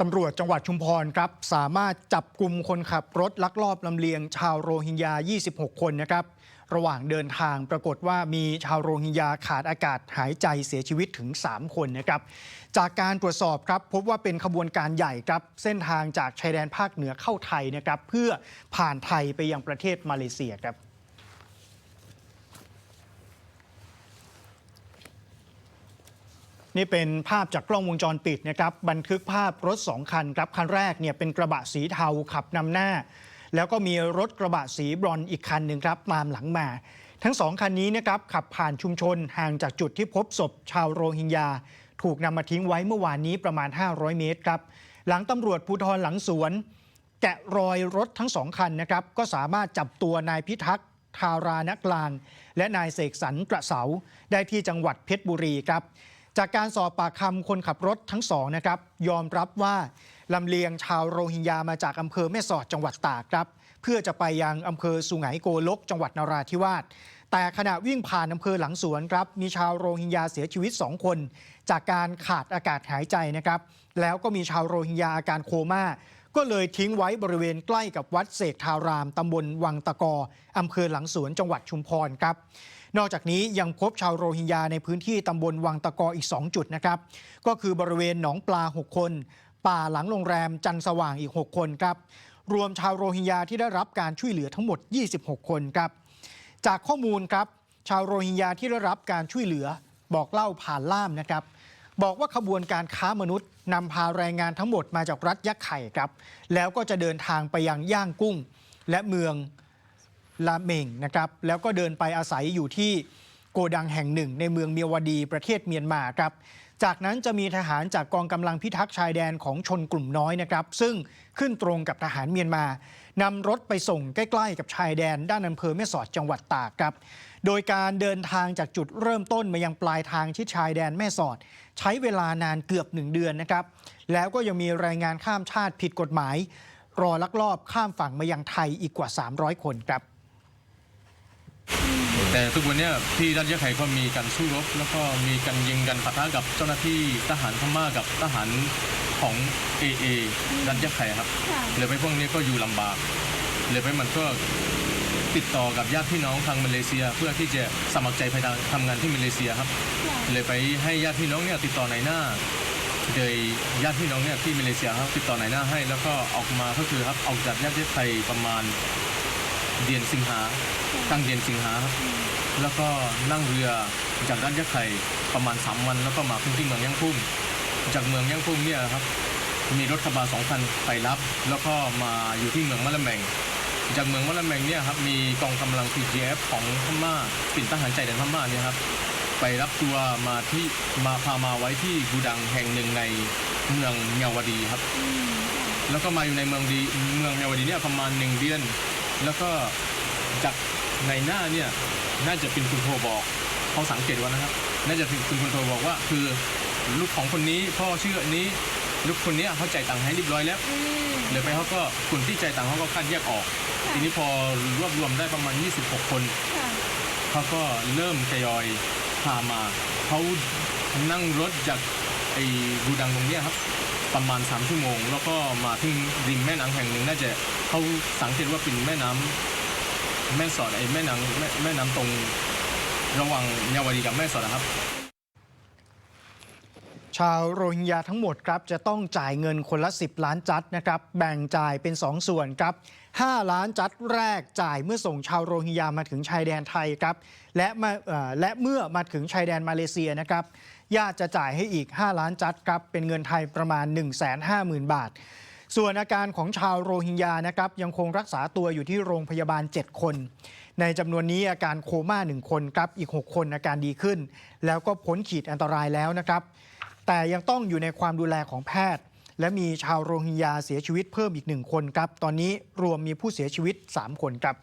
ตำรวจจังหวัดชุมพรครับสามารถจับกลุ่มคนขับรถลักลอบลำเลียงชาวโรฮิงญา 26 คนนะครับ ระหว่างเดินทางปรากฏว่ามีชาวโรฮิงญาขาดอากาศหายใจเสียชีวิตถึง 3 คนนะครับ จากการตรวจสอบครับ พบว่าเป็นขบวนการใหญ่ครับ เส้นทางจากชายแดนภาคเหนือเข้าไทยนะครับ เพื่อผ่านไทยไปยังประเทศมาเลเซียครับ นี่เป็นภาพจากกล้องวงจรปิดนะครับบันทึกภาพรถ 2 คันครับคันแรกเนี่ยเป็นกระบะสีเทาขับนำหน้า แล้วก็มีรถกระบะสีบรอนอีกคันหนึ่งครับตามหลังมา ทั้งสองคันนี้นะครับขับผ่านชุมชนห่างจากจุดที่พบศพชาวโรฮิงญา ถูกนำมาทิ้งไว้เมื่อวานนี้ประมาณ 500 เมตรครับหลังตำรวจภูธรหลังสวน แกะรอยรถทั้งสองคันนะครับก็สามารถจับตัวนายพิทักษ์ทารานักลาง และนายเสกสรรกระเสาได้ที่จังหวัดเพชรบุรีครับ จากการสอบปากคำคนขับรถทั้งสองนะครับยอมรับว่าลำเลียงชาวโรฮิงญามาจากอำเภอแม่สอดจังหวัดตากครับเพื่อจะไปยังอำเภอสุไหงโกลก จังหวัดนราธิวาสแต่ขณะวิ่งผ่านอำเภอหลังสวนครับมีชาวโรฮิงญาเสียชีวิต 2 คน จากการขาดอากาศหายใจนะครับแล้วก็มีชาวโรฮิงญาอาการโคม่าก็เลยทิ้งไว้บริเวณใกล้กับวัดเสกทารามตำบลวังตะกออำเภอหลังสวนจังหวัดชุมพรครับ นอกจากนี้ยังพบชาวโรฮิงญาในพื้นที่ตำบลวังตะกออีก 2 จุดนะครับ ก็คือบริเวณหนองปลา 6 คน ป่าหลังโรงแรมจันสว่างอีก 6 คนครับ รวมชาวโรฮิงญาที่ได้รับการช่วยเหลือทั้งหมด 26 คนครับ จากข้อมูลครับชาวโรฮิงญาที่ได้รับการช่วยเหลือบอกเล่าผ่านล่ามนะครับ บอกว่าขบวนการค้ามนุษย์นำพาแรงงานทั้งหมดมาจากรัฐยะไข่ครับ แล้วก็จะเดินทางไปยังย่างกุ้ง และเมือง ลาเมงนะครับแล้วก็เดินไปอาศัยอยู่ที่โกดังแห่งหนึ่ง ในเมืองเมียวดีประเทศเมียนมาครับจากนั้นจะมีทหารจากกองกำลังพิทักษ์ชายแดนของชนกลุ่มน้อยนะครับ ซึ่งขึ้นตรงกับทหารเมียนมานำรถไปส่งใกล้ๆกับชายแดน ด้านอำเภอแม่สอดจังหวัดตากครับ โดยการเดินทางจากจุดเริ่มต้นมายังปลายทางที่ชายแดนแม่สอด ใช้เวลานานเกือบหนึ่งเดือนนะครับ แล้วก็ยังมีแรงงานข้ามชาติผิดกฎหมาย รอลักลอบข้ามฝั่งมายังไทยอีกกว่า 300 คนครับ แต่ทุกวันเนี้ยที่รัฐยะไข่ก็มีการสู้รบ แล้วก็มีการยิงกันปะทะกับเจ้าหน้าที่ทหารพม่ากับทหารของ AA รัฐยะไข่ครับค่ะเลยไปพวกนี้ก็อยู่ลำบากเลยไปมันก็ติดต่อกับญาติพี่น้องทางมาเลเซีย เพื่อที่จะสมัครใจไปทำงานที่มาเลเซียครับ ค่ะ เลยไปให้ญาติพี่น้องเนี่ยติดต่อไหนหน้าโดยญาติพี่น้องเนี่ยที่มาเลเซียครับติดต่อไหนหน้าให้ แล้วก็ออกมาก็คือครับออกจากญาติไทยประมาณเดือนสิงหา ตั้งเดือนสิงหาครับแล้วก็นั่งเรือจากด้านยะไข่ประมาณ 3 วันแล้วก็มาขึ้นที่เมืองย่างพุ่งจากเมืองย่างพุ่งเนี่ยครับมีรถกระบะสองคันไปรับ แล้วก็มาอยู่ที่เมืองมะละแมงจากเมืองมะละแมงเนี่ยครับมีกองกำลัง PGF ของพม่าปิ่นทหารใจแดนพม่าเนี่ยครับไปรับตัวมาที่มาพามาไว้ที่กูดังแห่งหนึ่งในเมืองเมียวดีครับอืมแล้วก็มาอยู่ในเมืองดีเมืองเมียวดีเนี่ยประมาณหนึ่งเดือน แล้วก็จาก ในหน้าเนี่ยน่าจะเป็นคุณโทรบอกเขาสังเกตว่านะครับ น่าจะเป็นคุณคนโทรบอกว่า คือลูกของคนนี้พ่อชื่ออันนี้ลูกคนเนี้ยเขาจ่ายตังค์ให้เรียบร้อยแล้วอืมเลยไปเขาก็คนที่จ่ายตังค์เขาก็คัดแยกออก ค่ะ ทีนี้พอรวบรวมได้ประมาณ 26 คน ค่ะเขาก็เริ่มทยอยพามา เขานั่งรถจากไอ้กูดังตรงเนี้ยครับ ประมาณ 3 ชั่วโมง แล้วก็มาถึงริมแม่น้ำแห่งหนึ่งน่าจะเขาสังเกตว่าเป็นแม่น้ำ แม่สอดไอ้แม่น้ำแม่แม่น้ำตรงระหว่างเยาวดีกับแม่สอดนะครับ ชาวโรฮิงญาทั้งหมดครับจะต้องจ่ายเงินคนละ 10 ล้านจัดนะครับ แบ่งจ่ายเป็น 2 ส่วนครับ 5 ล้านจัดแรกจ่ายเมื่อส่งชาวโรฮิงญามาถึงชายแดนไทยครับและมาเอ่อและเมื่อมาถึงชายแดนมาเลเซียนะครับญาติจะจ่ายให้อีก 5 ล้านจัดครับเป็นเงินไทยประมาณ 150,000 บาท ส่วนอาการของชาวโรฮิงญานะครับยังคงรักษาตัวอยู่ที่โรงพยาบาล 7 คน ในจำนวนนี้อาการโคม่า 1 คนครับอีก 6 คนอาการดีขึ้น แล้วก็พ้นขีดอันตรายแล้วนะครับ แต่ยังต้องอยู่ในความดูแลของแพทย์ และมีชาวโรฮิงญาเสียชีวิตเพิ่มอีกหนึ่งคนครับตอนนี้รวมมีผู้เสียชีวิต 3 คนครับ